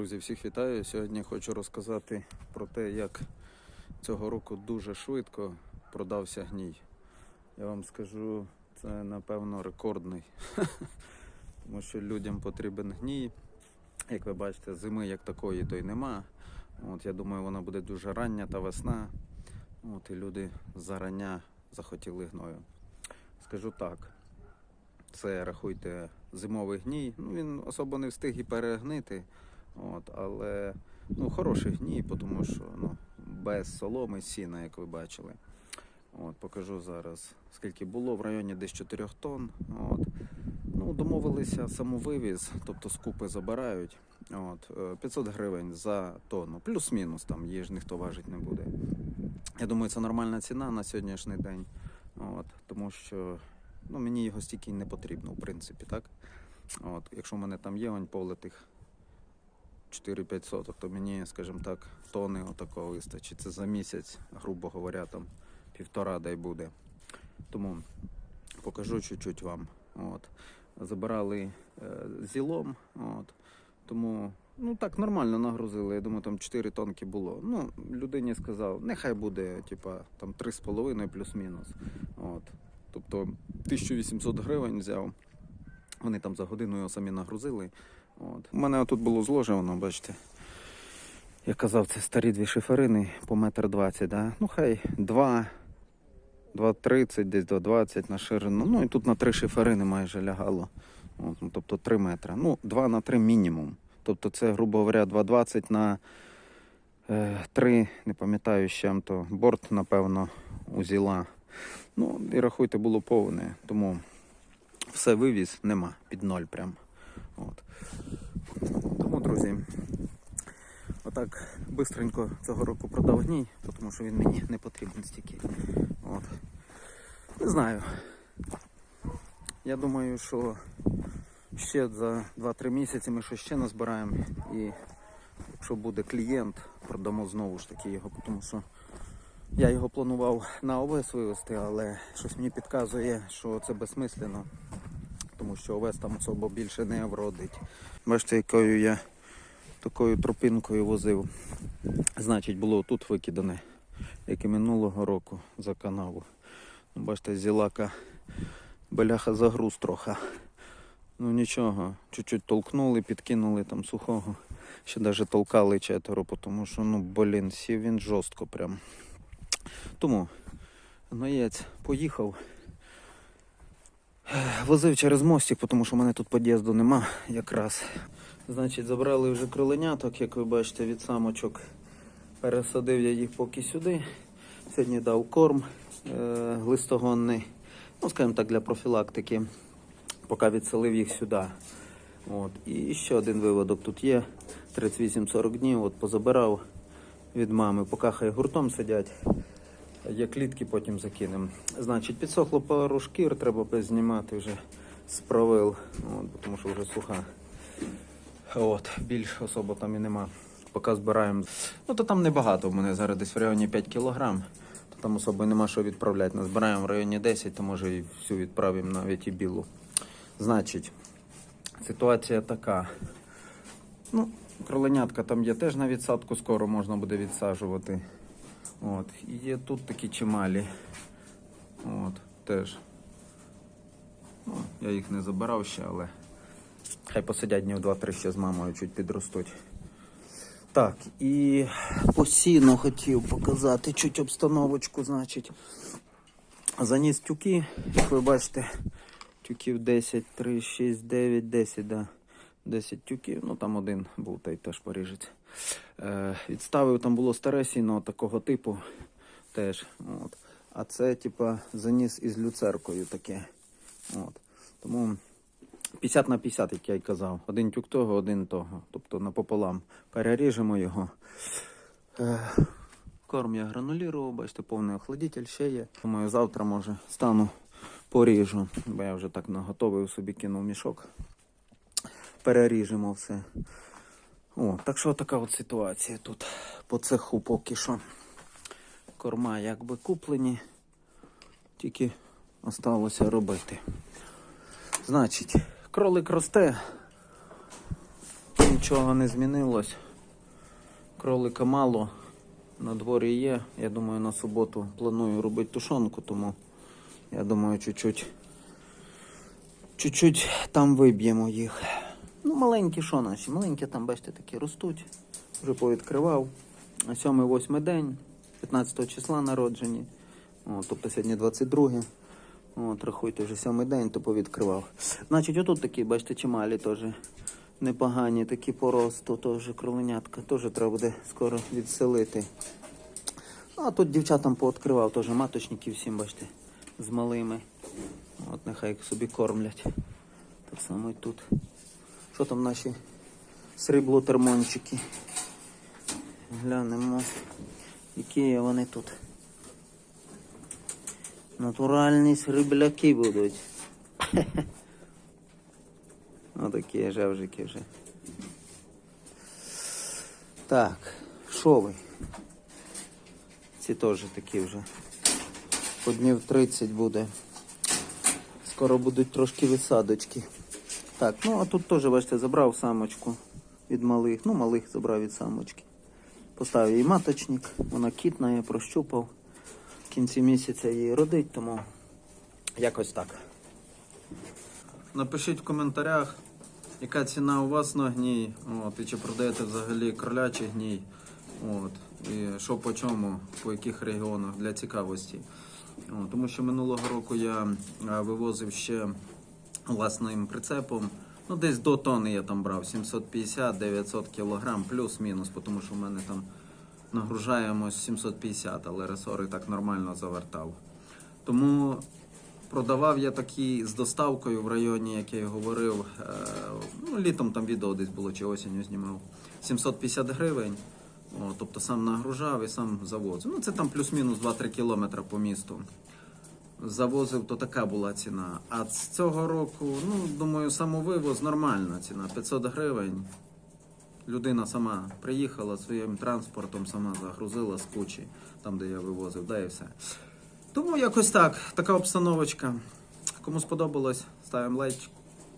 Друзі, всіх вітаю. Сьогодні хочу розказати про те, як цього року дуже швидко продався гній. Я вам скажу, це напевно рекордний, тому що людям потрібен гній. Як ви бачите, зими як такої то й нема. От, я думаю, вона буде дуже рання та весна. От, і люди зарання захотіли гною. Скажу так, це рахуйте зимовий гній. Ну, він особо не встиг і перегнити. От, але ну, хороший гній, тому що ну, без соломи сіна, як ви бачили. От, покажу зараз, скільки було в районі десь 4 тонн. От. Ну, домовилися самовивіз, тобто скупи забирають. От, е, 500 гривень за тонну, плюс-мінус, там її ж ніхто важить не буде. Я думаю, це нормальна ціна на сьогоднішній день. От, тому що ну, мені його стільки не потрібно, в принципі, так? От, якщо в мене там є онь политих 4-5 соток, то мені, скажімо так, тони отакого вистачить. Це за місяць, грубо говоря, там півтора дай буде. Тому покажу чуть-чуть вам. От. Забирали е, зілом, от. тому ну так нормально нагрузили. Я думаю, там 4 тонки було. Ну, людині сказав, нехай буде, типа, там 3,5 плюс-мінус. От. Тобто 1800 гривень взяв. Вони там за годину його самі нагрузили. От. У мене тут було зложено, бачите. Я казав, це старі дві шиферини по метр двадцять, да? ну хай 2, 2,30, десь 2,20 на ширину. Ну і тут на три шиферини майже лягало. От, ну, тобто 3 метри. Ну, 2 на 3 мінімум. Тобто це, грубо говоря, 2,20 на е, 3, не пам'ятаю з чим то, борт, напевно, узіла. Ну, і рахуйте, було повне. Тому все вивіз, нема, під ноль прям. От. Друзі, отак бистренько цього року продав гній, тому що він мені не потрібен стільки. От. Не знаю. Я думаю, що ще за 2-3 місяці ми щось ще назбираємо. І якщо буде клієнт, продамо знову ж таки його, тому що я його планував на овес вивезти, але щось мені підказує, що це безсмислено тому що овес там особо більше не вродить. Бачите, якою я такою тропинкою возив. Значить, було тут викидане, як і минулого року за канаву. Ну, Бачите, зілака беляха загруз трохи. Ну нічого, чуть-чуть толкнули, підкинули там сухого. Ще навіть толкали четверо, тому що, ну, блін, сів він жорстко прям. Тому гноєць поїхав. Возив через мостик, тому що в мене тут під'їзду нема якраз. Значить, забрали вже кроленяток, як ви бачите, від самочок. Пересадив я їх поки сюди. Сьогодні дав корм е- глистогонний, ну, скажімо так, для профілактики, поки відселив їх сюди. От. І ще один виводок тут є. 38-40 днів. От позабирав від мами, поки хай гуртом сидять. Є клітки, потім закинемо. Значить, підсохло пару шкір, треба знімати вже з правил, тому що вже суха. От, більш особо там і нема. Поки збираємо. Ну то там небагато в мене зараз десь в районі 5 кілограм. То там особо нема що відправляти. Назбираємо в районі 10, то може і всю відправимо навіть і білу. Значить, ситуація така. Ну, кроленятка там є теж на відсадку, скоро можна буде відсаджувати. От. Є тут такі чималі. От, теж. Ну, я їх не забирав ще, але хай посидять днів 2-3 ще з мамою чуть підростуть. Так, і по сіну хотів показати чуть обстановочку, значить. Заніс тюки, як ви бачите, тюків 10, 3, 6, 9, 10, да. 10 тюків, ну там один був та й теж поріжеться. Е, відставив, там було старе сіно такого типу теж. От. А це, типа, заніс із люцеркою таке. От. Тому 50 на 50, як я й казав. Один тюк того, один того. Тобто напополам переріжемо його. Е, корм я гранулірував, бачите, повний охладитель ще є. Думаю, завтра може стану поріжу, бо я вже так наготовив собі кинув мішок переріжемо все. О, так що така от ситуація тут по цеху поки що. Корма якби куплені, тільки осталося робити. Значить, кролик росте. нічого не змінилось. Кролика мало. На дворі є. Я думаю, на суботу планую робити тушонку, тому я думаю, чуть-чуть. Чуть-чуть там виб'ємо їх. Ну, маленькі що наші? Маленькі там, бачите, такі ростуть. Вже повідкривав. 7-8 день, 15 числа народжені. О, тобто сьогодні 22. От, рахуйте, вже сьомий день, то повідкривав. Значить, отут такі, бачите, чималі теж непогані, такі по росту, теж кроленятка. Теж треба буде скоро відселити. А тут дівчатам пооткривав теж маточники всім, бачите, з малими. От нехай собі кормлять. Так само і тут. Що там наші срібло-термончики? Глянемо, які вони тут. Натуральні срібляки будуть. Отакі жевжики вже. Так, що ви? Ці теж такі вже. По днів 30 буде. Скоро будуть трошки висадочки. Так, ну а тут теж, бачите, забрав самочку від малих. Ну, малих забрав від самочки. Поставив їй маточник, вона кітна, я прощупав. Кінці місяця її родить, тому якось так. Напишіть в коментарях, яка ціна у вас на гній, от, і чи продаєте взагалі кролячий гній. От, і що по чому, по яких регіонах для цікавості. От, тому що минулого року я е, вивозив ще власним прицепом. Ну, десь до тонни я там брав 750-900 кілограм, плюс-мінус, тому що в мене там нагружаємо 750, але ресори так нормально завертав. Тому продавав я такі з доставкою в районі, як я і говорив. е, Ну, літом там відео десь було чи осінню знімав. 750 гривень. О, тобто сам нагружав і сам завозив. Ну, це там плюс-мінус 2-3 кілометри по місту. Завозив, то така була ціна. А з цього року, ну, думаю, самовивоз нормальна ціна 500 гривень. Людина сама приїхала своїм транспортом, сама загрузила з кучі, там, де я вивозив, да і все. Тому якось так, така обстановочка. Кому сподобалось, ставимо лайк.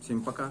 Всім пока.